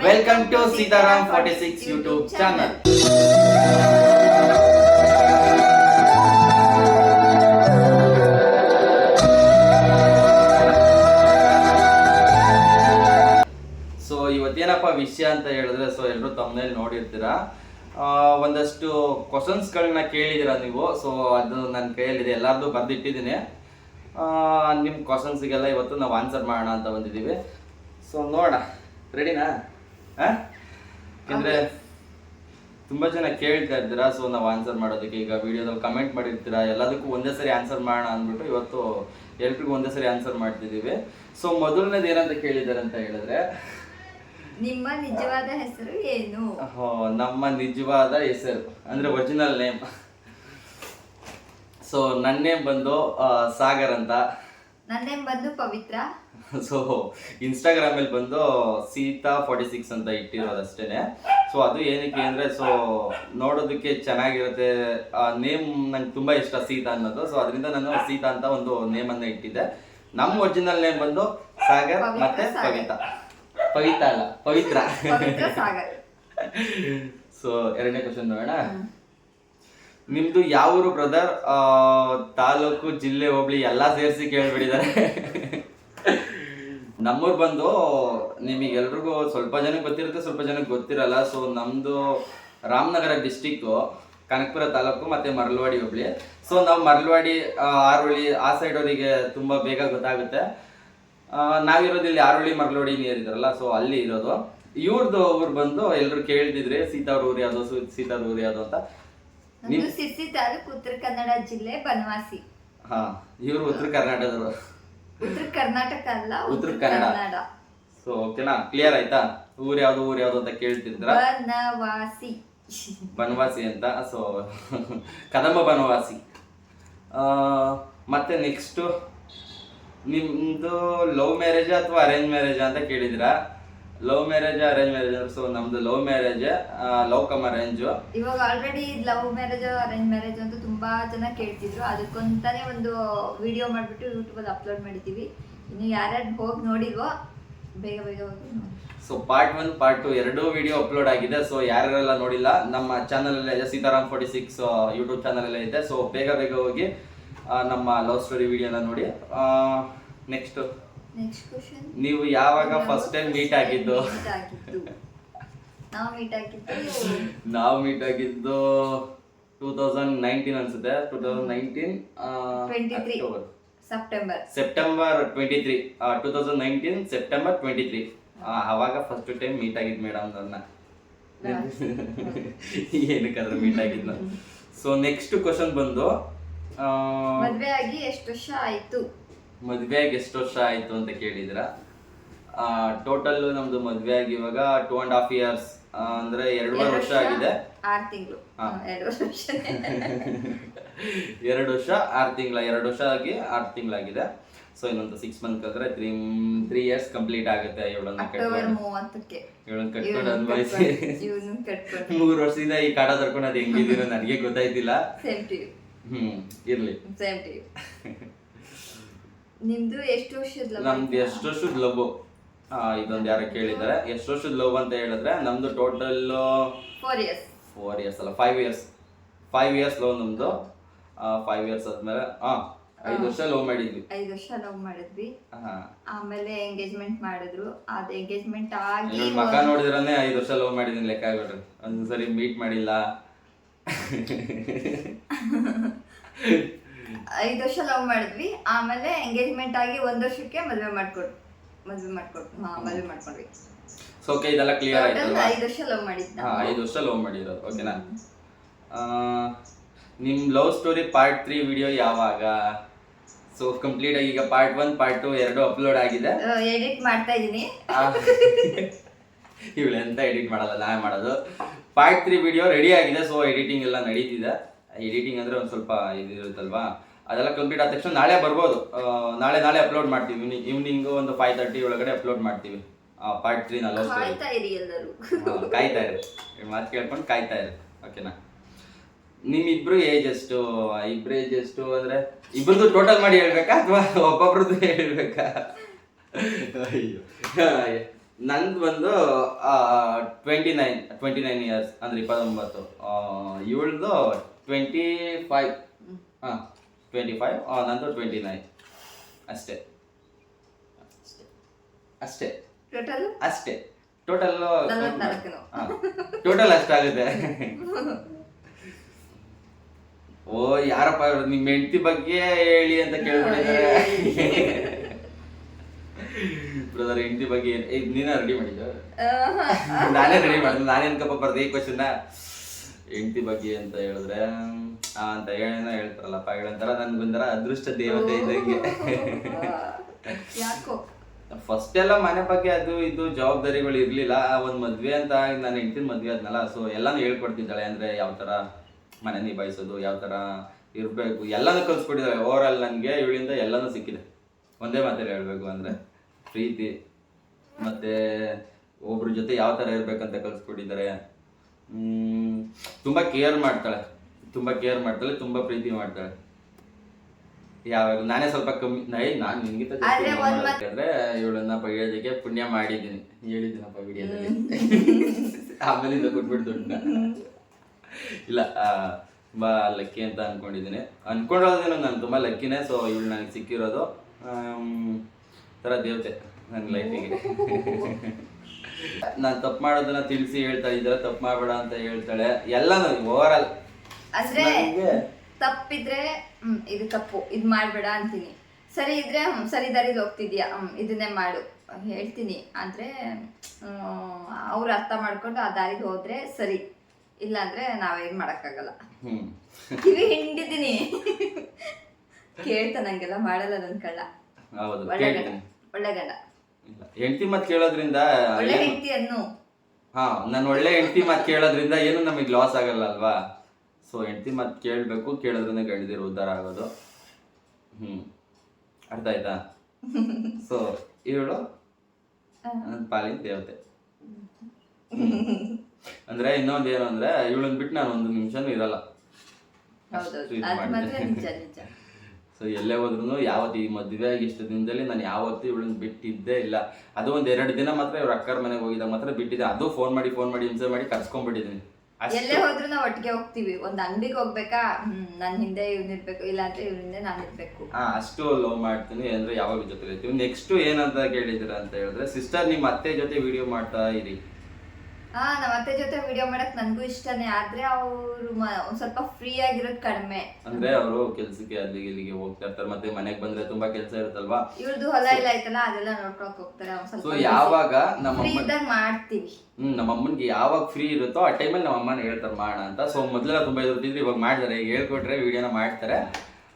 Welcome to Sitaram forty six YouTube channel so ಇವತ್ತೇನಪ್ಪ ವಿಷಯ ಅಂತ ಹೇಳಿದ್ರೆ ಸೊ ಎಲ್ಲರೂ ತಮ್ಮನೇಲಿ ನೋಡಿರ್ತೀರಾ? ಒಂದಷ್ಟು ಕ್ವಶನ್ಸ್ಗಳನ್ನ ಕೇಳಿದ್ದೀರಾ ನೀವು? ಸೊ ಅದು ನನ್ನ ಕೈಯಲ್ಲಿದೆ. ಎಲ್ಲರದು ಬರೆದಿಟ್ಟಿದ್ದೀನಿ. ನಿಮ್ಮ ಕ್ವಶನ್ಸ್ಗೆಲ್ಲ ಇವತ್ತು ನಾವು ಆನ್ಸರ್ ಮಾಡೋಣ ಅಂತ ಬಂದಿದ್ದೀವಿ. ಸೊ ನೋಡೋಣ. ರೆಡಿನಾ ಯಾಕೆಂದರೆ ತುಂಬಾ ಜನ ಕೇಳ್ತಾ ಇದ್ದೀರಾ ಸೊ ನಾವು ಆನ್ಸರ್ ಮಾಡೋದಕ್ಕೆ. ಈಗ ವಿಡಿಯೋದಲ್ಲಿ ಕಮೆಂಟ್ ಮಾಡಿರ್ತೀರಾ ಎಲ್ಲದಕ್ಕೂ ಒಂದೇ ಸರಿ ಆನ್ಸರ್ ಮಾಡೋಣ ಅಂದ್ಬಿಟ್ಟು ಇವತ್ತು ಎಲ್ರಿಗೂ ಒಂದೇ ಸರಿ ಆನ್ಸರ್ ಮಾಡ್ತಿದ್ದೀವಿ. ಸೊ ಮೊದಲನೇದು ಏನಂತ ಕೇಳಿದ್ದಾರೆ ಅಂತ ಹೇಳಿದ್ರೆ ನಿಮ್ಮ ನಿಜವಾದ ಹೆಸರು ಏನು? ನಮ್ಮ ನಿಜವಾದ ಹೆಸರು ಅಂದ್ರೆ ಒರಿಜಿನಲ್ ನೇಮ್ ಸೊ ನನ್ನ ನೇಮ್ ಬಂದು ಸಾಗರ್ ಅಂತ. ನನ್ನೇಮ್ ಬಂದು ಪವಿತ್ರ. ಸೊ ಇನ್ಸ್ಟಾಗ್ರಾಮಲ್ಲಿ ಬಂದು ಸೀತಾ ಫಾರ್ಟಿ ಸಿಕ್ಸ್ ಅಂತ ಇಟ್ಟಿರೋದು ಅಷ್ಟೇನೆ ಸೊ ಅದು ಏನಕ್ಕೆ ಅಂದರೆ ಸೊ ನೋಡೋದಕ್ಕೆ ಚೆನ್ನಾಗಿರುತ್ತೆ. ಆ ನೇಮ್ ನಂಗೆ ತುಂಬ ಇಷ್ಟ ಸೀತಾ ಅನ್ನೋದು. ಸೊ ಅದರಿಂದ ನಾನು ಸೀತಾ ಅಂತ ಒಂದು ನೇಮನ್ನು ಇಟ್ಟಿದ್ದೆ. ನಮ್ಮ ಒರಿಜಿನಲ್ ನೇಮ್ ಬಂದು ಸಾಗರ್ ಮತ್ತೆ. ಪವಿತಾ. ಪವಿತಾ ಅಲ್ಲ ಪವಿತ್ರ. ಸೊ ಎರಡನೇ ಕ್ವಶನ್ ನೋಡೋಣ. ನಿಮ್ದು ಯಾವ ಊರು ಬ್ರದರ್ ತಾಲೂಕು ಜಿಲ್ಲೆ ಹೋಬಳಿ ಎಲ್ಲಾ ಸೇರಿಸಿ ಕೇಳ್ಬಿಟ್ಟಿದ್ದಾರೆ. ನಮ್ಮೂರು ಬಂದು ನಿಮಗೆಲ್ರಿಗೂ ಸ್ವಲ್ಪ ಜನಕ್ಕೆ ಗೊತ್ತಿರುತ್ತೆ ಸ್ವಲ್ಪ ಜನಕ್ಕೆ ಗೊತ್ತಿರಲ್ಲ. ಸೊ ನಮ್ದು ರಾಮನಗರ ಡಿಸ್ಟಿಕ್ಕು ಕನಕಪುರ ತಾಲೂಕು ಮತ್ತೆ ಮರಳವಾಡಿ ಹೋಬಳಿ. ಸೊ ನಾವು ಮರಳವಾಡಿ ಆರುಳ್ಳಿ ಆರೋಳಿ ಆ ಸೈಡ್ ಅವರಿಗೆ ತುಂಬಾ ಬೇಗ ಗೊತ್ತಾಗುತ್ತೆ. ನಾವಿರೋದು ಇಲ್ಲಿ ಆರೋಳಿ ಮರಳವಾಡಿ ನಿಯರ್ ಇರಲ್ಲ ಸೊ ಅಲ್ಲಿ ಇರೋದು. ಇವ್ರದ್ದು ಊರು ಬಂದು ಎಲ್ಲರೂ ಕೇಳ್ತಿದ್ರಿ ಸೀತಾವ್ರ ಊರು ಯಾವ್ದು ಸೀತಾವ್ರ ಊರು ಯಾವ್ದು ಅಂತ. ಸಿಸಿತಾರು ಸಿರ್ಸಿ ತಾಲೂಕು ಉತ್ತರ ಕನ್ನಡ ಜಿಲ್ಲೆ ಬನವಾಸಿ. ಹಾ ಇವರು ಉತ್ತರ ಕರ್ನಾಟಕದವರು. ಉತ್ತರ ಕರ್ನಾಟಕ ಅಲ್ಲ ಉತ್ತರ ಕನ್ನಡ. ಸೊ ಓಕೆನಾ ಕ್ಲಿಯರ್ ಆಯ್ತಾ? ಊರ್ ಯಾವ್ದು ಊರ್ ಯಾವ್ದು ಅಂತ ಕೇಳ್ತಿದ್ರ? ಬನವಾಸಿ. ಬನವಾಸಿ ಅಂತ ಸೊ ಕದಂಬ ಬನವಾಸಿ. ಮತ್ತೆ ನೆಕ್ಸ್ಟ್ ನಿಮ್ದು ಲವ್ ಮ್ಯಾರೇಜ್ ಅಥವಾ ಅರೇಂಜ್ ಮ್ಯಾರೇಜ್ ಅಂತ ಕೇಳಿದಿರಾ? Love marriage arrange marriage so ನಮ್ದು love marriage love come arrange ಇವಾಗ already love marriage arrange marriage ಅಂತ ತುಂಬಾ ಜನ ಕೇಳ್ತಿದ್ರು. ಅದಕ್ಕೊಂತಾನೆ ಒಂದು ವಿಡಿಯೋ ಮಾಡ್ಬಿಟ್ಟು ಯೂಟ್ಯೂಬಲ್ಲಿ ಅಪ್ಲೋಡ್ ಮಾಡಿದೀವಿ. ಇನ್ನು ಯಾರ್ಯಾರು ಹೋಗಿ ನೋಡಿಲ್ವೋ ಬೇಗ ಬೇಗ ಹೋಗಿ ನೋಡಿ. So part one part two ಎರಡೂ ವಿಡಿಯೋ ಅಪ್ಲೋಡ್ ಆಗಿದೆ. ಸೊ ಯಾರ್ಯಾರೆಲ್ಲ ನೋಡಿಲ್ಲ ನಮ್ಮ ಚಾನಲ್ ಅಲ್ಲಿ ಇದೆ. Sitaram forty six YouTube channel ಅಲ್ಲೇ ಇದೆ. ಸೊ ಬೇಗ ಬೇಗ ಹೋಗಿ ನಮ್ಮ ಲವ್ ಸ್ಟೋರಿ ವಿಡಿಯೋನ ನೋಡಿ. ನೆಕ್ಸ್ಟ್ ನೀವು ಯಾವಾಗ ಫಸ್ಟ್ ಟೈಮ್ ಮೀಟ್ ಆಗಿದ್ದು? ನಾವು ಮೀಟ್ ಆಗಿದ್ದು ಟೂ ತೌಸಂಡ್ ನೈನ್ಟೀನ್ ಅನ್ಸುತ್ತೆ. Two thousand nineteen 23. September September twenty three two thousand nineteen September twenty three ಅವಾಗ ಫಸ್ಟ್ ಟೈಮ್ ಮೀಟ್ ಆಗಿದ್ದು ಮೇಡಮ್ ಏನಕ್ಕಾದ್ರೆ ಮೀಟ್ ಆಗಿದ್ನ. ಸೊ ನೆಕ್ಸ್ಟ್ ಕ್ವಶನ್ ಬಂದು ಮದ್ವೆ ಆಗಿ ಎಷ್ಟು ವರ್ಷ ಆಯ್ತು? ಮದ್ವೆ ಆಗಿ ಎಷ್ಟು ವರ್ಷ ಆಯಿತು ಅಂತ ಕೇಳಿದ್ರ. ಟೋಟಲ್ ನಮ್ದು ಮದ್ವೆ ಆಗಿ ಇವಾಗ ಟೂ ಅಂಡ್ ಹಾಫ್ ಇಯರ್ಸ್ ಅಂದ್ರೆ ಎರಡೂವರೆ ವರ್ಷ ಆಗಿದೆ. ಆರ್ ತಿಂಗಳು. ಎರಡು ವರ್ಷ. ಎರಡು ವರ್ಷ ಆರು ತಿಂಗಳ ಎರಡು ವರ್ಷ ಆಗಿ ಆರು ತಿಂಗಳಾಗಿದೆ. ಸೊ ಇನ್ನೊಂದು ಸಿಕ್ಸ್ ಮಂತ್ ಕಂದ್ರೆ ತ್ರೀ ತ್ರೀ ಇಯರ್ಸ್ ಕಂಪ್ಲೀಟ್ ಆಗುತ್ತೆ ಇವಳನ್ನ ಕಟ್ಕೊಂಡು. ಅನ್ಭವಿಸಿ ಮೂರು ವರ್ಷದಿಂದ ಈ ಕಾಡ ತರ್ಕೊಂಡು ಅದು ಹೆಂಗಿದೀನೋ ನನಗೆ ಗೊತ್ತಾಯ್ತಿಲ್ಲ. ಹ್ಮ್ ಇರ್ಲಿ. ನಿಮ್ದು ಎಷ್ಟು ವರ್ಷದ ನಮ್ದು? ಎಷ್ಟು ವರ್ಷದ ಲವ್? ಇದೊಂದು ಯಾರೋ ಕೇಳಿದ್ದಾರೆ. ಎಷ್ಟು ವರ್ಷದ ಲವ್ ಅಂತ ಹೇಳಿದ್ರೆ ನಮ್ದು total four years four years ಅಲ್ಲ five years five years love ನಮ್ದು. ಫೈವ್ ಇಯರ್ಸ್ ಆದ್ಮೇಲೆ ಹಾ ಐದು ವರ್ಷ ಲವ್ ಮಾಡಿದ್ವಿ. ಐದು ವರ್ಷ ಲವ್ ಮಾಡಿದ್ವಿ. ಆಮೇಲೆ ಎಂಗೇಜ್ಮೆಂಟ್ ಮಾಡಿದ್ರು. ಅದು ಎಂಗೇಜ್ಮೆಂಟ್ ಆಗಿ ಇನ್ನೊಂದ್ ಮಕ ನೋಡಿದ್ರನೆ ಐದು ವರ್ಷ ಲವ್ ಮಾಡಿದೀನಿ ಲೆಕ್ಕ ಆಗ್ಬಿಡ್ರಿ ಒಂದ್ಸರಿ ಮೀಟ್ ಮಾಡಿಲ್ಲ. ಐದು ವರ್ಷ ಲವ್ ಮಾಡಿದ್ವಿ. ಆಮೇಲೆ ಎಂಗೇಜ್ಮೆಂಟ್ ಆಗಿ ಒಂದ್ ವರ್ಷಕ್ಕೆ ಮದ್ವೆ ಮಾಡ್ಕೊಟ್ ಮದ್ವೆ ಮಾಡ್ಕೊಟ್ ಹಾ ಮದ್ವೆ ಮಾಡ್ಕೊಂಡ್ವಿ. ಸೊ ಓಕೆ ಇದೆಲ್ಲ ಕ್ಲಿಯರ್ ಐದು ವರ್ಷ ಲವ್ ಮಾಡಿದ್ದ. ಹಾ ಐದು ವರ್ಷ ಲವ್ ಮಾಡಿರೋದು. ಓಕೆನಾ ನಿಮ್ love story part three video ಯಾವಾಗ? ಸೊ ಕಂಪ್ಲೀಟ್ ಆಗಿ ಈಗ ಪಾರ್ಟ್ ಒನ್ ಪಾರ್ಟ್ ಟು ಎರಡು ಅಪ್ಲೋಡ್ ಆಗಿದೆ. ಎಡಿಟ್ ಮಾಡ್ತಾ ಇದೀನಿ. ಇವಳು ಎಂತ ಎಡಿಟ್ ಮಾಡಲ್ಲ ನಾವೇ ಮಾಡೋದು. ಪಾರ್ಟ್ ತ್ರೀ ವಿಡಿಯೋ ರೆಡಿ ಆಗಿದೆ ಸೊ ಎಡಿಟಿಂಗ್ ಎಲ್ಲ ನಡೀತಿದೆ. ಎಡಿಟಿಂಗ್ ಅಂದ್ರೆ ಒಂದು ಸ್ವಲ್ಪ ಇದಿರುತ್ತಲ್ವಾ? ಅದೆಲ್ಲ ಕಂಪ್ಲೀಟ್ ಆದ ತಕ್ಷಣ ನಾಳೆ ಬರ್ಬೋದು. ನಾಳೆ ನಾಳೆ ಅಪ್ಲೋಡ್ ಮಾಡ್ತೀವಿ. ಈವ್ನಿಂಗ್ ಒಂದು ಫೈವ್ ತರ್ಟಿ ಒಳಗಡೆ ಅಪ್ಲೋಡ್ ಮಾಡ್ತೀವಿ. ಪಾರ್ಟ್ ತ್ರೀ ಸ್ಟೋರಿ ಕಾಯ್ತಾ ಇರಿ ಎಲ್ಲರೂ. ಹಾ, ಕಾಯ್ತಾ ಇರಿ. ಈ ಮಾತು ಕೇಳ್ಕೊಂಡು ಕಾಯ್ತಾ ಇರಿ. ಓಕೆನಾ ನಿಮ್ಮಿಬ್ರು ಏಜ್ ಎಷ್ಟು? ಇಬ್ರು ಏಜ್ ಎಷ್ಟು ಅಂದ್ರೆ ಇಬ್ರದ್ದು ಟೋಟಲ್ ಮಾಡಿ ಹೇಳ್ಬೇಕಾ ಅಥವಾ ಒಬ್ಬೊಬ್ರದ್ದು ಹೇಳ್ಬೇಕಾ? ಅಯ್ಯೋ. ನಂದು ಬಂದು twenty nine twenty nine years ಅಂದ್ರೆ ಇಪ್ಪತ್ತೊಂಬತ್ತು. ಇವಳ್ದು ಟ್ವೆಂಟಿ ಫೈವ್ ಹಾಂ. ಟ್ವೆಂಟಿ ಫೈವ್ ನಂದು ಟ್ವೆಂಟಿ ನೈನ್ ಅಷ್ಟೇ. ಅಷ್ಟೇ. ಟೋಟಲ್ ಅಷ್ಟೇ. ಟೋಟಲ್. ಟೋಟಲ್ ಅಷ್ಟಾಗುತ್ತೆ ಓ ಯಾರಪ್ಪ ಇವ್ರು? ನಿಮ್ಮ ಹೆಂಡತಿ ಬಗ್ಗೆ ಹೇಳಿ ಅಂತ ಕೇಳ್ಬಿಟ್ಟಿದ್ದಾರೆ. ಬ್ರದರ್ ಹೆಂಡತಿ ಬಗ್ಗೆ ನೀನೇ ರೆಡಿ ಮಾಡಿದ್ದು ನಾನೇ ರೆಡಿ ಮಾಡಿದ್ದೆ. ನಾನೇನ್ ಕಪ್ಪ ಬರ್ದೆ ಈ ಕ್ವಶನ್ ಹೆಂಡತಿ ಬಗ್ಗೆ ಅಂತ ಹೇಳಿದ್ರೆ ಅಂತ ಏನೋ ಹೇಳ್ತಾರಲ್ಲ ಪಾಯಿಗಳಂತರ ನನ್ಗೊಂಥರ ಬಂದರ ಅದೃಷ್ಟ ದೇವತೆ ಇದ್ದಂಗೆ. ಯಾಕೋ? ಫಸ್ಟ್ ಎಲ್ಲ ಮನೆ ಬಗ್ಗೆ ಅದು ಇದು ಜವಾಬ್ದಾರಿಗಳು ಇರ್ಲಿಲ್ಲ. ಒಂದ್ ಮದ್ವೆ ಅಂತ ನಾನು ಹೆಂಡ್ತಿನ ಮದ್ವೆ ಆದ್ನಲ್ಲ ಸೊ ಎಲ್ಲಾನು ಹೇಳ್ಕೊಡ್ತಿದ್ದಾಳೆ ಅಂದ್ರೆ ಯಾವ ತರ ಮನೆ ನಿಭಾಯಿಸೋದು ಯಾವ ತರ ಇರ್ಬೇಕು ಎಲ್ಲಾನು ಕಲ್ಸ್ಕೊಟ್ಟಿದ್ದಾಳೆ. ಓವರ್ ಆಲ್ ನನ್ಗೆ ಇವಳಿಂದ ಎಲ್ಲಾನು ಸಿಕ್ಕಿದೆ. ಒಂದೇ ಮಾತಲ್ಲಿ ಹೇಳ್ಬೇಕು ಅಂದ್ರೆ ಪ್ರೀತಿ ಮತ್ತೆ ಒಬ್ರ ಜೊತೆ ಯಾವ ತರ ಇರ್ಬೇಕಂತ ಕಲ್ಸ್ಕೊಟ್ಟಿದ್ದಾರೆ. ಹ್ಮ್ ತುಂಬಾ ಕೇರ್ ಮಾಡ್ತಾಳೆ. ತುಂಬಾ ಕೇರ್ ಮಾಡ್ತಾಳೆ ತುಂಬಾ ಪ್ರೀತಿ ಮಾಡ್ತಾಳೆ. ಯಾವಾಗ ನಾನೇ ಸ್ವಲ್ಪ ಕಮ್ಮಿ ನೈ ನಾನು ನಿನ್ಗಿಂತ ಯಾಕಂದ್ರೆ ಇವಳನ್ನ ಪಡೆಯೋದಕ್ಕೆ ಪುಣ್ಯ ಮಾಡಿದ್ದೀನಿ. ಹೇಳಿದ್ದೀನಪ್ಪ ವಿಡಿಯೋದಲ್ಲಿ. ಆಮೇಲಿಂದ ಕೊಟ್ಬಿಟ್ಟು ದುಡ್ಡನ್ನ. ಇಲ್ಲ ತುಂಬಾ ಲಕ್ಕಿ ಅಂತ ಅನ್ಕೊಂಡಿದ್ದೀನಿ. ಅನ್ಕೊಂಡಿರೋದೇನು ನಾನು ತುಂಬಾ ಲಕ್ಕಿನೇ ಸೊ ಇವಳು ನನಗೆ ಸಿಕ್ಕಿರೋದು ಥರ ತರ ದೇವತೆ ನನ್ನ ಲೈಫಿಗೆ ನಾನು ತಪ್ಪು ಮಾಡೋದನ್ನ ತಿಳಿಸಿ ಹೇಳ್ತಾ ಇದ್ರೆ ತಪ್ಪು ಮಾಡಬೇಡ ಅಂತ ಹೇಳ್ತಾಳೆ. ಎಲ್ಲಾನು ಓವರ್ ಆಲ್ ಅಂದ್ರೆ ತಪ್ಪಿದ್ರೆ ಹ್ಮ್ ಇದು ತಪ್ಪು ಇದ್ ಮಾಡ್ಬೇಡ ಅಂತೀನಿ. ಸರಿ ಇದ್ರೆ ಹ್ಮ್ ಸರಿ ದಾರಿಲಿ ಹೋಗ್ತಿದ್ಯಾ? ಹ್ಮ್ ಇದನ್ನೇ ಮಾಡು. ಹೇಳ್ತೀನಿ. ಅಂದ್ರೆ ಅವ್ರು ಅರ್ಥ ಮಾಡ್ಕೊಂಡು ಆ ದಾರಿಗೆ ಹೋದ್ರೆ ಸರಿ. ಇಲ್ಲ ಅಂದ್ರೆ ನಾವೇನ್ ಮಾಡಕ್ಕಾಗಲ್ಲ. ಇದು ಕಿವಿ ಹಿಂಡಿದೀನಿ ಕೇಳ್ತಾ ನಂಗೆಲ್ಲ ಮಾಡಲ್ಲ ನನ್ ಕಳ್ಳ. ಹೌದು ಒಳ್ಳೆ ಗಂಡ ಕೇಳ್ತೀನಿ ಒಳ್ಳೆ ಗಂಡ. ಇಲ್ಲ ಹೆಂಡತಿ ಮಾತು ಕೇಳೋದ್ರಿಂದ ಒಳ್ಳೆ ಹೆಂಡತಿ ಅನ್ನು ಹಾ ನಾನು ಒಳ್ಳೆ ಹೆಂಡತಿ ಮಾತು ಕೇಳೋದ್ರಿಂದ ಏನು ನಮಗೆ ಲಾಸ್ ಆಗಲ್ಲ ಅಲ್ವಾ? ಸೊ ಹೆಂಡತಿ ಮತ್ತೆ ಕೇಳಬೇಕು ಕೇಳಿದ್ರೇ ಗಂಡದಿರು ಉದ್ಧಾರ ಆಗೋದು. ಹ್ಮ್. ಅರ್ಥ ಆಯ್ತಾ? ಸೊ ಇವಳು ನನ್ನ ಪಾಲಿನ ದೇವತೆ. ಅಂದ್ರೆ ಇನ್ನೊಂದು ಏನು ಅಂದ್ರೆ ಇವಳನ್ನ ಬಿಟ್ಟು ನಾನು ಒಂದು ನಿಮಿಷನೂ ಇರಲ್ಲ. ಸೊ ಎಲ್ಲೇ ಹೋದ್ರು ಯಾವತ್ತು ಈ ಮದುವೆ ಆಗಿ ಇಷ್ಟು ದಿನದಲ್ಲಿ ನಾನು ಯಾವತ್ತೂ ಇವಳನ್ನ ಬಿಟ್ಟಿದ್ದೇ ಇಲ್ಲ. ಅದು ಒಂದ್ ಎರಡು ದಿನ ಮಾತ್ರ ಇವ್ರ ಅಕ್ಕರ ಮನೆಗೆ ಹೋಗಿದ್ದಾಗ ಮಾತ್ರ ಬಿಟ್ಟಿದ್ದೆ. ಅದು ಫೋನ್ ಮಾಡಿ ಫೋನ್ ಮಾಡಿ ಹಿಂಸೆ ಮಾಡಿ ಕರ್ಸ್ಕೊಂಡ್ಬಿಟ್ಟಿದ್ದೀನಿ. ಎಲ್ಲೇ ಹೋದ್ರು ನಾವು ಒಟ್ಟಿಗೆ ಹೋಗ್ತೀವಿ. ಒಂದ್ ಅಂಗಡಿಗೆ ಹೋಗ್ಬೇಕಾ? ಹ್ಮ್ ನನ್ ಹಿಂದೆ ಇವ್ನ್ ಇರ್ಬೇಕು ಇಲ್ಲ ಅಂದ್ರೆ ಇವ್ರ ಹಿಂದೆ ನಾನ್ ಇರ್ಬೇಕು. ಹಾ ಅಷ್ಟು ಲವ್ ಮಾಡ್ತೀನಿ. ಅಂದ್ರೆ ಯಾವಾಗ ಜೊತೆ ಇರ್ತೀವಿ. ನೆಕ್ಸ್ಟ್ ಏನಂತ ಕೇಳಿದಿರ ಅಂತ ಹೇಳಿದ್ರೆ ಸಿಸ್ಟರ್ ನಿಮ್ಮ ಅತ್ತೆ ಜೊತೆ ವಿಡಿಯೋ ಮಾಡ್ತಾ ಇರಿ. ಹಾ ನಮ್ಮ ಅತ್ತೆ ಜೊತೆ ವಿಡಿಯೋ ಮಾಡಕ್ ನನ್ಗೂ ಇಷ್ಟನೇ. ಆದ್ರೆ ಅವರು ಒಂದ್ ಸ್ವಲ್ಪ ಫ್ರೀ ಆಗಿರೋದ್ ಕಡಿಮೆ. ಅಂದ್ರೆ ಅವರು ಕೆಲ್ಸಕ್ಕೆ ಅಲ್ಲಿಗೆ ಇಲ್ಲಿಗೆ ಹೋಗ್ತಾ ಇರ್ತಾರೆ. ಮತ್ತೆ ಮನೆಗ್ ಬಂದ್ರೆ ತುಂಬಾ ಕೆಲ್ಸ ಇರುತ್ತಲ್ವಾ? ಇವ್ರದ್ದು ಹೊಲ ಎಲ್ಲ ಐತಲ್ಲ ಅದೆಲ್ಲ ನೋಡ್ಕೊಳಕ್ ಹೋಗ್ತಾರೆ. ಒಂದ್ ಸೊ ಸ್ವಲ್ಪ ಯಾವಾಗ ನಮ್ಮ ಫ್ರೀ ಅಮ್ಮ ಇದ್ದಾಗ ಮಾಡ್ತೀವಿ. ಹ್ಮ್ ನಮ್ಮ ಅಮ್ಮನ್ಗೆ ಯಾವಾಗ ಫ್ರೀ ಇರುತ್ತೋ ಆ ಟೈಮಲ್ಲಿ ನಮ್ಮ ಅಮ್ಮನ ಹೇಳ್ತಾರೆ ಮಾಡೋಣ ಅಂತ. ಸೊ ಮೊದ್ಲೆಲ್ಲ ತುಂಬಾ ಇರ್ತಿದ್ರು ಇವಾಗ ಮಾಡಿದಾರೆ. ಈಗ ಹೇಳ್ಕೊಟ್ರೆ ವಿಡಿಯೋನ ಮಾಡ್ತಾರೆ.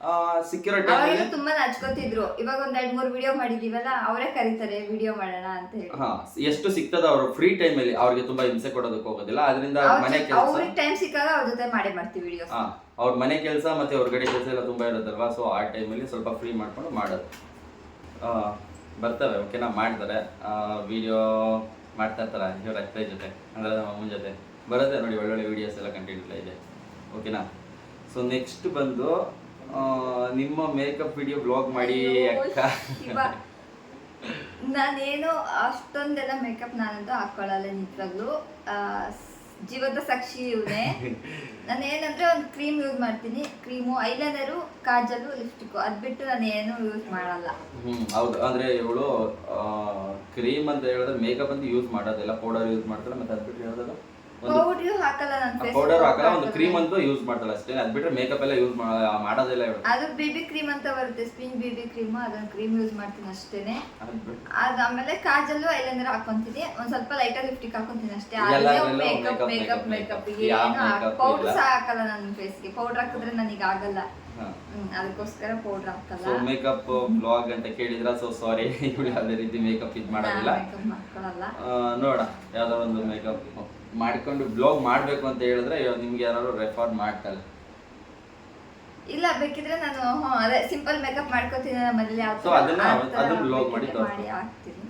ಟೈಮಲ್ಲಿ ಅವಾಗೆಲ್ಲ ತುಂಬಾ ನಚ್ಕೋತಿದ್ರು. ಇವಾಗ ಒಂದ್ ಎರಡ್ ಮೂರ್ ವಿಡಿಯೋ ಮಾಡಿದೀವಲ್ಲ ಅವರೇ ಕರೀತಾರೆ ವಿಡಿಯೋ ಮಾಡೋಣ ಅಂತ ಹೇಳಿ. ಹಾ ಎಷ್ಟು ಸಿಗ್ತದ ಅವ್ರ ಫ್ರೀ ಟೈಮ್ ಅಲ್ಲಿ ಅವ್ರಿಗೆ ತುಂಬಾ ಹಿಂಸೆ ಕೊಡೋದಕ್ಕೆ ಹೋಗೋದಿಲ್ಲ. ಅದರಿಂದ ಮನೆ ಕೆಲಸ ಅವ್ರಿಗೆ ಟೈಮ್ ಸಿಕ್ಕಾಗ ಅವ್ರ ಜೊತೆ ಮಾಡೇ ಮಾಡ್ತೀವಿ ವಿಡಿಯೋ ಹಾ ಅವ್ರ ಮನೆ ಕೆಲಸ ಮತ್ತೆ ಹೊರಗಡೆ ಕೆಲಸ ಎಲ್ಲ ತುಂಬಾ ಇರೋದಲ್ವಾ ಸೊ ಆ ಟೈಮ್ ಅಲ್ಲಿ ಸ್ವಲ್ಪ ಫ್ರೀ ಮಾಡ್ಕೊಂಡು ಮಾಡೋದು. ಆ, ಬರ್ತವೆ ಓಕೆನಾ ಮಾಡ್ತಾರೆ. ವಿಡಿಯೋ ಮಾಡ್ತಾ ಇರ್ತಾರೆ ಇವ್ರ ಅತ್ತೆ ಜೊತೆ ಅಂದ್ರೆ ನಮ್ಮ ಅಮ್ಮನ ಜೊತೆ. ಬರುತ್ತೆ ನೋಡಿ ಒಳ್ಳೊಳ್ಳೆ ವಿಡಿಯೋಸ್ ಎಲ್ಲ ಕಂಟೆಂಟ್ ಎಲ್ಲ ಇದೆ ಓಕೆನಾ ಸೊ ನೆಕ್ಸ್ಟ್ ಬಂದು ನಿಮ್ಮ ಮೇಕಪ್ ವಿಡಿಯೋ ಬ್ಲಾಗ್ ಮಾಡಿ ಅಕ್ಕ. ನಾನೇನು ಅಷ್ಟೊಂದೆಲ್ಲ ಮೇಕಪ್ ನಾನಂತೂ ಹಾಕೊಳ್ಳಲ್ಲ ನಿಜವಾಗ್ಲೂ. ಜೀವದ ಸಾಕ್ಷಿ ಇವನೇ. ನಾನೇನಂದ್ರೆ ಒಂದು ಕ್ರೀಮ್ ಯೂಸ್ ಮಾಡ್ತೀನಿ. ಕ್ರೀಮು ಐಲೈನರು ಕಾಜಲು ಲಿಪ್ಸ್ಟಿಕ್ ಅದ್ ಬಿಟ್ಟು ನಾನು ಏನು ಯೂಸ್ ಮಾಡಲ್ಲ. ಹ್ಮ್ ಹೌದು. ಅಂದ್ರೆ ಇವಳು ಕ್ರೀಮ್ ಅಂತ ಹೇಳಿದ್ರೆ ಮೇಕಪ್ ಅಂತ ಯೂಸ್ ಮಾಡೋದಿಲ್ಲ ಪೌಡರ್ ಯೂಸ್ ಮಾಡ್ತಾರೆ. ಮತ್ತೆ ಅದ್ಬಿಟ್ಟು ಬಿಟ್ಟು ಹೇಳೋದಲ್ಲ? ಹಾಕಲ್ಲ ನನ್ನ ಪೌಡರ್ ಹಾಕಲ್ಲ ಒಂದು ಕ್ರೀಮ್ ಅಂತೂ ಯೂಸ್ ಮಾಡ್ತಾಳೆ ಅಷ್ಟೇ. ಅದ್ ಬಿಟ್ರೆ ಮೇಕಪ್ ಎಲ್ಲ ಯೂಸ್ ಮಾಡೋದಿಲ್ಲ ಇವಳು ಅದು ಬೇಬಿ ಕ್ರೀಮ್ ಅಂತ ಬರುತ್ತೆ ಸ್ಪಿನ್ ಬೇಬಿ ಕ್ರೀಮ್ ಅದನ್ನ ಕ್ರೀಮ್ ಯೂಸ್ ಮಾಡ್ತೀನಿ ಅಷ್ಟೇನೆ. ಅದ್ ಆಮೇಲೆ ಕಾಜಲ್ಲು ಐಲೈನರ್ ಹಾಕೊಂತೀನಿ. ಒಂದ್ ಸ್ವಲ್ಪ ಲೈಟರ್ ಲಿಪ್ಟಿಕ್ ಹಾಕೊಂತೀನಿ ಅಷ್ಟೇ. ಮೇಕಪ್ ಮೇಕಪ್ ಮೇಕಪ್ ಪೌಡರ್ ಸಹ ಹಾಕಲ್ಲ ನನ್ನ ಫೇಸ್ಗೆ ಪೌಡರ್ ಹಾಕಿದ್ರೆ ನನಗೆ ಆಗಲ್ಲ. ಅದಕ್ಕೋಸ್ಕರ ಪೌಡರ್ ಹಾಕಲ್ಲ. ಸೊ ಮೇಕಪ್ ಬ್ಲಾಗ್ ಅಂತ ಕೇಳಿದ್ರ? ಸೊ ಸಾರಿ ಇವಳು ಯಾವುದೇ ರೀತಿ ಮೇಕಪ್ ಇದು ಮಾಡೋದಿಲ್ಲ. ನೋಡ ಯಾವ್ದೋ ಒಂದು ಮೇಕಪ್ ಮಾಡ್ಕೊಂಡು ಬ್ಲಾಗ್ ಮಾಡಬೇಕು ಅಂತ ಹೇಳಿದ್ರೆ ನಿಮ್ಗೆ ಯಾರು ರೆಫರ್ ಮಾಡ್ತಾರೆ. ಇಲ್ಲ ಬೇಕಿದ್ರೆ ನಾನು ಅದೇ ಸಿಂಪಲ್ ಮೇಕಪ್ ಮಾಡ್ಕೊತೀನಿ ನಮ್ಮ ಮನೇಲಿ ಯಾವ ಸೋ ಅದನ್ನ ಅದನ್ನ vlog ಮಾಡಿ ಮಾಡಿ ಹಾಕ್ತೀನಿ.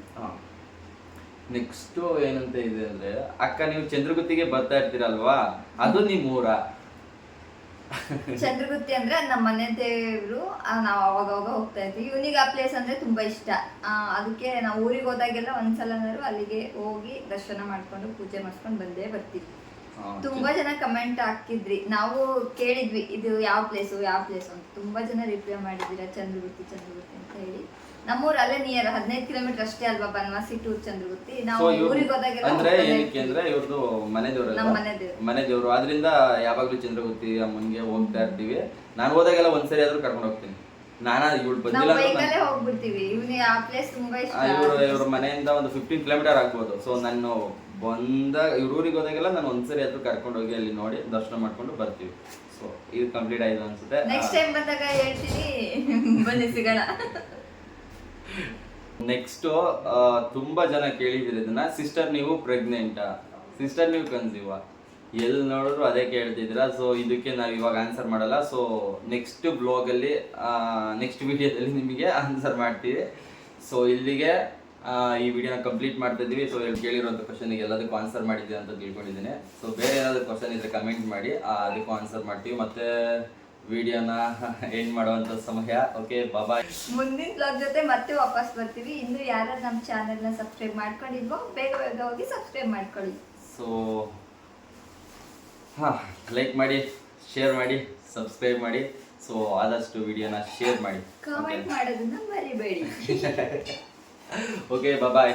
ನೆಕ್ಸ್ಟ್ ಏನಂತ ಇದೆ ಅಂದ್ರೆ ಅಕ್ಕ ನೀವು ಚಂದ್ರಗುತ್ತಿಗೆ ಬರ್ತಾ ಇರ್ತೀರಲ್ವಾ? ಅದು ನಿಮ್ಮ ಊರ ಚಂದ್ರಗುತ್ತಿ ಅಂದ್ರೆ ನಮ್ಮ ಮನೆ ದೇವ್ರು. ನಾವು ಅವಾಗ ಅವಾಗ ಹೋಗ್ತಾ ಇದ್ವಿ. ಇವನಿಗೆ ಆ ಪ್ಲೇಸ್ ಅಂದ್ರೆ ತುಂಬಾ ಇಷ್ಟ. ಅದಕ್ಕೆ ನಾವು ಊರಿಗೆ ಹೋದಾಗೆಲ್ಲ ಒಂದ್ಸಲನಾದ್ರು ಅಲ್ಲಿಗೆ ಹೋಗಿ ದರ್ಶನ ಮಾಡ್ಕೊಂಡು ಪೂಜೆ ಮಾಡ್ಕೊಂಡು ಬಂದೇ ಬರ್ತೀವಿ. ತುಂಬಾ ಜನ ಕಮೆಂಟ್ ಹಾಕಿದ್ರಿ. ನಾವು ಕೇಳಿದ್ವಿ ಇದು ಯಾವ ಪ್ಲೇಸು ಯಾವ ಪ್ಲೇಸ್ ಅಂತ. ತುಂಬಾ ಜನ ರಿಪ್ಲೈ ಮಾಡಿದ್ದೀರಾ ಚಂದ್ರಗುತ್ತಿ ಚಂದ್ರಗುತ್ತಿ ಅಂತ ಹೇಳಿ. ನಮ್ಮೂರು ಅಲ್ಲೇ ನಿಯರ್ ಹದಿನೈದು ಕಿಲೋಮೀಟರ್ ಅಷ್ಟೇ ಅಲ್ವಾ ಬನವಾಸಿ ಟು ಚಂದ್ರಗುತ್ತಿ? ನಾವು ಊರಿಗೆ ಹೋದಾಗ ಅಂದ್ರೆ ಏನಕ್ಕೆ ಅಂದ್ರೆ ಇವ್ರದ್ದು ಮನೆ ದೇವರು ನಮ್ಮ ಮನೆ ದೇವ್ರು. ಮನೆ ದೇವರು ಆದ್ರಿಂದ ಯಾವಾಗ್ಲೂ ಚಂದ್ರಗುತ್ತಿ ಅಮ್ಮನ್ಗೆ ಹೋಗ್ತಾ ಇರ್ತೀವಿ. ನಾನು ಹೋದಾಗೆಲ್ಲ ಒಂದ್ಸರಿ ಆದ್ರೂ ಕರ್ಕೊಂಡು ಹೋಗ್ತೀನಿ ನಾನ ಇವಳು ನಾವು ಬಂದಿಲ್ಲ ಬೈಕಲ್ಲೇ ಹೋಗ್ಬಿಡ್ತೀವಿ. ಇವನಿಗೆ ಆ ಪ್ಲೇಸ್ ತುಂಬಾ ಇಷ್ಟ. ಇವರು ಇವ್ರ ಮನೆಯಿಂದ ಒಂದು ಫಿಫ್ಟೀನ್ ಕಿಲೋಮೀಟರ್ ಆಗ್ಬೋದು. ಸೊ ನಾನು ಬಂದ ಇವ್ರ ಊರಿಗೆ ಹೋದಾಗೆಲ್ಲ ನಾನು ಒಂದ್ಸರಿ ಹತ್ರ ಕರ್ಕೊಂಡು ಹೋಗಿ ಅಲ್ಲಿ ನೋಡಿ ದರ್ಶನ ಮಾಡ್ಕೊಂಡು ಬರ್ತೀವಿ. ಸೊ ಇದು ಕಂಪ್ಲೀಟ್ ಆಯ್ತು ಅನ್ಸುತ್ತೆ. ನೆಕ್ಸ್ಟ್ ಟೈಮ್ ಬಂದಾಗ ಹೇಳ್ತೀನಿ. ಬನ್ನಿ ಸಿಗೋಣ. ನೆಕ್ಸ್ಟ್ ತುಂಬಾ ಜನ ಕೇಳಿದಿರಿ ಇದನ್ನ. ಸಿಸ್ಟರ್ ನೀವು ಪ್ರೆಗ್ನೆಂಟ್ ಸಿಸ್ಟರ್ ನೀವು ಕನ್ಸೀವ ಎಲ್ಲಿ ನೋಡಿದ್ರು ಅದೇ ಕೇಳ್ತಿದ್ದೀರಾ? ಸೊ ಇದಕ್ಕೆ ನಾವು ಇವಾಗ ಆನ್ಸರ್ ಮಾಡಲ್ಲ. ಸೊ ನೆಕ್ಸ್ಟ್ ಬ್ಲಾಗಲ್ಲಿ ನೆಕ್ಸ್ಟ್ ವಿಡಿಯೋದಲ್ಲಿ ನಿಮಗೆ ಆನ್ಸರ್ ಮಾಡ್ತೀವಿ. ಸೊ ಇಲ್ಲಿಗೆ ಈ ವಿಡಿಯೋನ ಕಂಪ್ಲೀಟ್ ಮಾಡ್ತಾ ಇದ್ದೀವಿ. ಸೊ ಇಲ್ಲಿ ಕೇಳಿರುವಂಥ ಕ್ವಶನ್ಗೆ ಎಲ್ಲದಕ್ಕೂ ಆನ್ಸರ್ ಮಾಡಿದ್ದೀವಿ ಅಂತ ತಿಳ್ಕೊಂಡಿದ್ದೀನಿ. ಸೊ ಬೇರೆ ಏನಾದರೂ ಕ್ವಶನ್ ಇದ್ರೆ ಕಮೆಂಟ್ ಮಾಡಿ ಅದಕ್ಕೂ ಆನ್ಸರ್ ಮಾಡ್ತೀವಿ. ಮತ್ತು ವಿಡಿಯೋನ ಎಂಡ್ ಮಾಡುವಂಥ ಸಮಯ. ಓಕೆ ಬಾಬಾಯ್ ಮುಂದಿನ ಬ್ಲಾಗ್ ಜೊತೆ ಮತ್ತೆ ವಾಪಸ್ ಬರ್ತೀವಿ. ಇನ್ನು ಯಾರು ನಮ್ಮ ಚಾನೆಲ್ನ ಸಬ್ಸ್ಕ್ರೈಬ್ ಮಾಡ್ಕೊಂಡಿದ್ವೋ ಬೇಗ ಬೇಗ ಹೋಗಿ ಸಬ್ಸ್ಕ್ರೈಬ್ ಮಾಡ್ಕೊಳ್ಳಿ. ಸೊ ಹಾಂ ಲೈಕ್ ಮಾಡಿ ಶೇರ್ ಮಾಡಿ ಸಬ್ಸ್ಕ್ರೈಬ್ ಮಾಡಿ. ಸೊ ಆದಷ್ಟು ವಿಡಿಯೋನ ಶೇರ್ ಮಾಡಿ. ಕಾಮೆಂಟ್ ಮಾಡೋದನ್ನ ಮರಿಬೇಡಿ. ಓಕೆ ಬಾಯ್ ಬಾಯ್